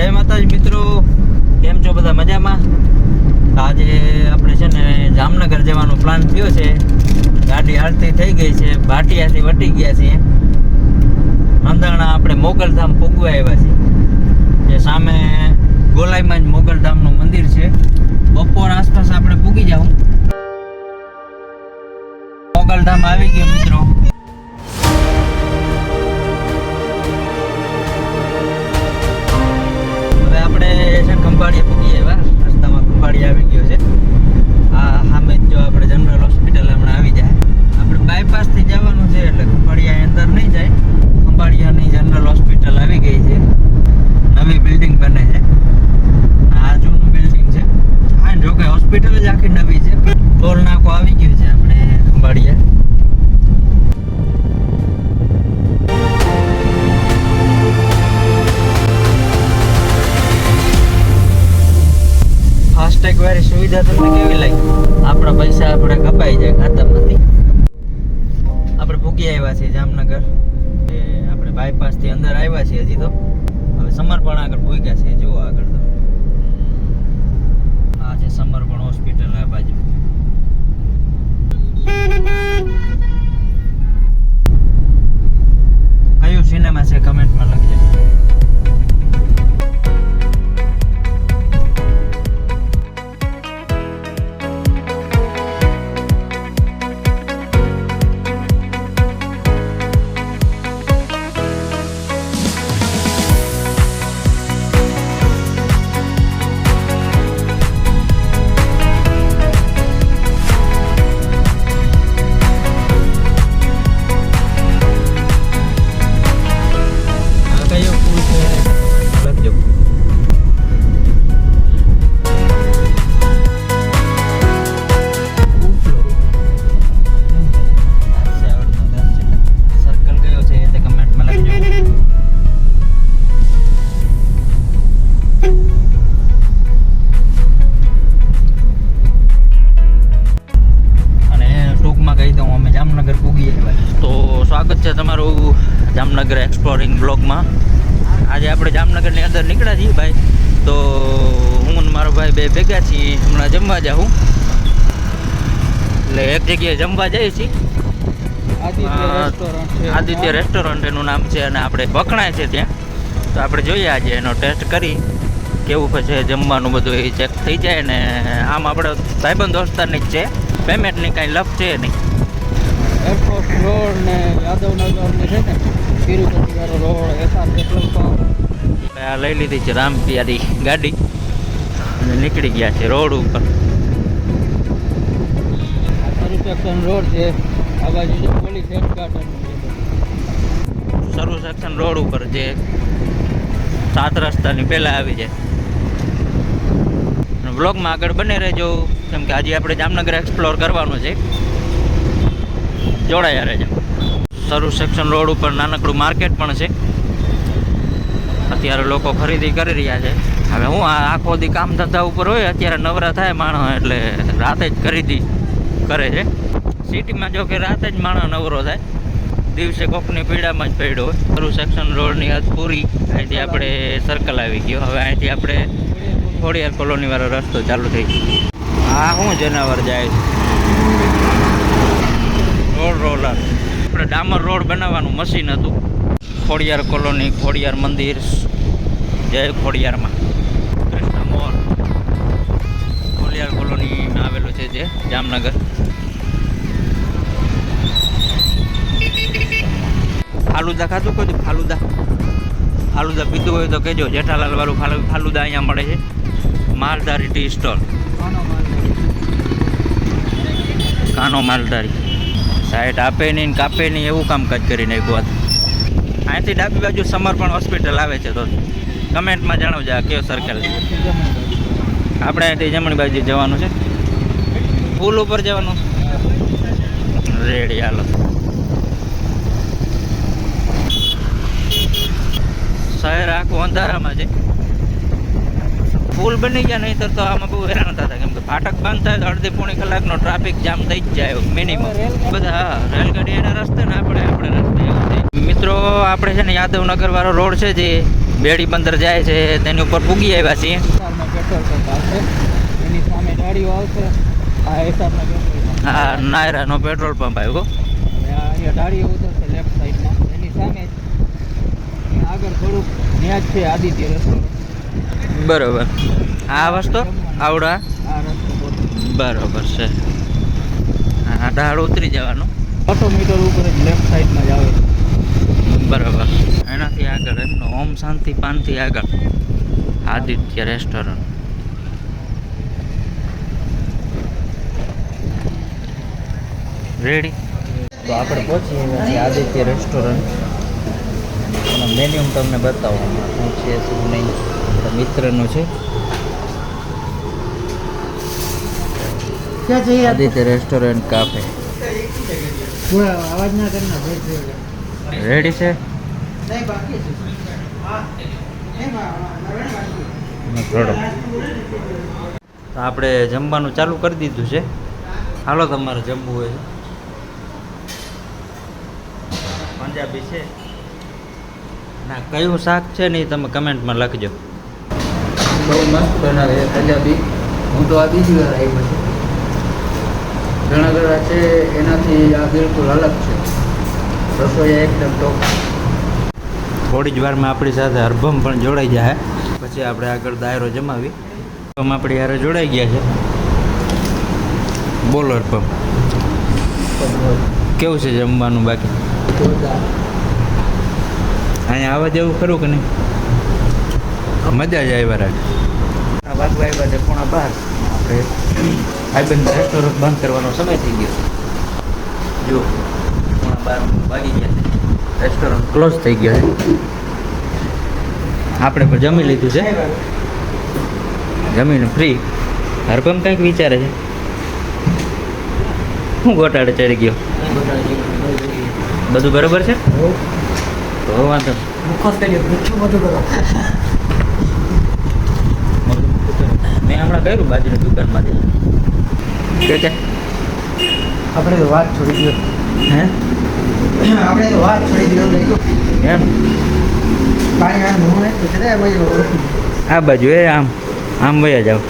જય માતાજી મિત્રો. કેમ છો બધા મજામાં? આજે આપણે છે ને જામનગર જવાનો પ્લાન થયો છે. ગાડી હાલતી થઈ ગઈ છે. ભાટિયાથી વટી ગયા છીએ. નંદાણા આપણે મોગલધામ પૂગવા આવ્યા છીએ. જે સામે ગોલાઈમાં જ મોગલધામનું મંદિર છે. બપોર આસપાસ આપણે પૂગી જાઉં. મોગલધામ આવી ગયું મિત્રો. ખંભાળીએ પૂગી આવ્યા રસ્તામાં ખંભાળી આવી ગયો છે. આ સામે જો આપણે જનરલ હોસ્પિટલ હમણાં આવી જાય. આપણે બાયપાસથી જવાનું છે એટલે ખંભાળિયા અંદર નહીં જાય ખંભાળિયાની જનરલ હોસ્પિટલ સુવિધા કેવી લાગી, આપણા પૈસા આપણે કપાઈ જાય ખાતામાંથી આપણે ભૂકી આવ્યા છીએ જામનગર. આપણે બાયપાસથી અંદર આવ્યા છીએ હજી તો. હવે સમર્પણ આગળ ભૂગ્યા છે જુઓ આગળ તો. આ છે સમર્પણ હોસ્પિટલ, આ બાજુ. સ્વાગત છે તમારું જામનગર એક્સપ્લોરિંગ બ્લોગમાં આજે આપણે જામનગરની અંદર નીકળ્યા છીએ ભાઈ. તો હું અને મારો ભાઈ બે ભેગા છીએ હમણાં જમવા જાઉં. એટલે એક જગ્યાએ જમવા જઈએ છીએ. આદિત્ય રેસ્ટોરન્ટ એનું નામ છે અને આપણે વખણાય છે ત્યાં. તો આપણે જોઈએ આજે એનો ટેસ્ટ કરી કેવું છે જમવાનું બધું એ ચેક થઈ જાય ને આમ આપણે ભાઈબંધ દોસ્તારની જ છે. પેમેન્ટની કાંઈ લફ છે નહીં. ને છે ને Tirupati road SR petrol pump આ લઈ લીધી છે રામપિયારી ગાડી. અને નીકળી ગયા છે રોડ ઉપર. આ રોડ છે આ બાજુ છે પોલીસ હેડક્વાર્ટર સર્વ સેક્શન રોડ ઉપર જે સાત રસ્તાની પહેલાં આવી જાય બ્લોગમાં આગળ બને રહેજો કેમ કે આજે આપણે જામનગર એક્સપ્લોર કરવાનું છે. જોડાયા રહેજો. સર્વ સેક્શન રોડ ઉપર નાનકડું માર્કેટ પણ છે. અત્યારે લોકો ખરીદી કરી રહ્યા છે. હવે હું આખો દી કામ ધંધા ઉપર હોય, અત્યારે નવરા થાય માણસ એટલે રાતે જ ખરીદી કરે છે. સિટીમાં જો કે રાતે જ માણસ નવરો થાય. દિવસે કોકની પીડામાં જ પડ્યો હોય. સર્વ સેક્શન રોડની હદ પૂરી, અહીંથી આપણે સર્કલ આવી ગયો. હવે અહીંથી આપણે ખોડિયાર કોલોની વાળો રસ્તો ચાલુ થઈ ગયો. આ શું જનાવર જાય રોડ રોલર. આપણે ડામર રોડ બનાવવાનું મશીન હતું. ખોડિયાર કોલોની ખોડિયાર મંદિર જય ખોડિયારમાં. કૃષ્ણ ખોડિયાર કોલોનીમાં આવેલું છે જે જામનગર. ફાલુદા ખાધું કોઈ ફાલુદા. ફાલુદા પીધું હોય તો કહેજો. જેઠાલાલ વાળું ફાલુ- ફાલુદા અહીંયા મળે છે. Maldhari tea stall. Kano Maldhari. Side આપે નહીં કાપે નહીં, એવું કામકાજ કરી નાખ્યું હતું અહીંથી ડાબી બાજુ સમર્પણ હોસ્પિટલ આવે છે તો કમેન્ટમાં જણાવજો, આ કયો સર્કલ આપણે અહીંથી જમણી બાજુ જવાનું છે. પુલ ઉપર જવાનું. રેડી, હાલો. શહેર આખું અંધારામાં છે. પુલ બની ગયા નહીં તો આમાં બહુ હેરાન થતા કેમ કે ફાટક બંધ થાય તો અડધી પોણી કલાકનો ટ્રાફિક જામ થઈ જ જાય મિનિમમ બધા હા રેલગાડી એના રસ્તે ને આપણે આપણે રસ્તે મિત્રો આપણે છે ને યાદવનગર વાળો રોડ છે જે બેડી બંદર જાય છે તેની ઉપર પૂગી આવ્યા છીએ. હા નાયરાનો પેટ્રોલ પંપ આવ્યો આગળ થોડુંક ત્યાં જ છે આદિત્ય રેસ્ટોરન્ટ બરોબર. આ આવડા રસ્તો બોલો બરોબર છે. આ ઢાળ ઉતરી જવાનું. ઓટો મીટર ઉપર જ લેફ્ટ સાઈડમાં જ આવે. બરાબર. એનાથી આગળ એમનો ઓમ શાંતિ પાનથી આગળ. આદિત્ય રેસ્ટોરન્ટ રેડી તો આપણે પહોંચી ગયા છીએ આદિત્ય રેસ્ટોરન્ટ મેન્યુ તમને બતાવો. શું છે શું નહીં. આપણા મિત્રનો છે. આદિત્ય રેસ્ટોરન્ટ કાફે આવાજ ના કરના રેડી છે. આપણે જમવાનું ચાલુ કરી દીધું છે. હાલો તમારે જમવું હોય પંજાબી છે. ના કયું શાક છે ને એ તમે કમેન્ટમાં લખજો. બહુ મસ્ત બનાવે છે પંજાબી હું તો આ બીજી વાર આવ્યો છું. ઘણા ઘણા છે એનાથી આ બિલકુલ અલગ છે. રસોઈ એકદમ ટોપ થોડી જ વારમાં આપણી સાથે હરભમ પણ જોડાઈ જાય પછી આપણે આગળ દાયરો જમાવી. હરભમ આપણી યારે જોડાઈ ગયા છે. બોલો હરભમ. કેવું છે જમવાનું બાકી? અહીંયા આવવા જેવું ખરું કે નહીં? મજા જ આવ્યા રાખે. આ વાગવા આવ્યા છે પોણા બાર. આપણે ભાઈબંધ રેસ્ટોરન્ટ બંધ કરવાનો સમય થઈ ગયો. જો પોણા બાર વાગી ગયા છે. રેસ્ટોરન્ટ ક્લોઝ થઈ ગયો છે. આપણે પણ જમી લીધું છે. જમીને ફ્રી હરપમ કંઈક વિચારે છે. શું ગોટાળે ચડી ગયો. બધું બરોબર છે? તો વાંધો નહીં. મેં હમણાં કર્યું બાજુની દુકાનમાંથી. કે આપણે તો વાત છોડી દો હે? આપણે તો વાત છોડી દો એમ? પાણી આમ હું તો ભાઈ આ બાજુ એ આમ. આમ વયા જાઓ.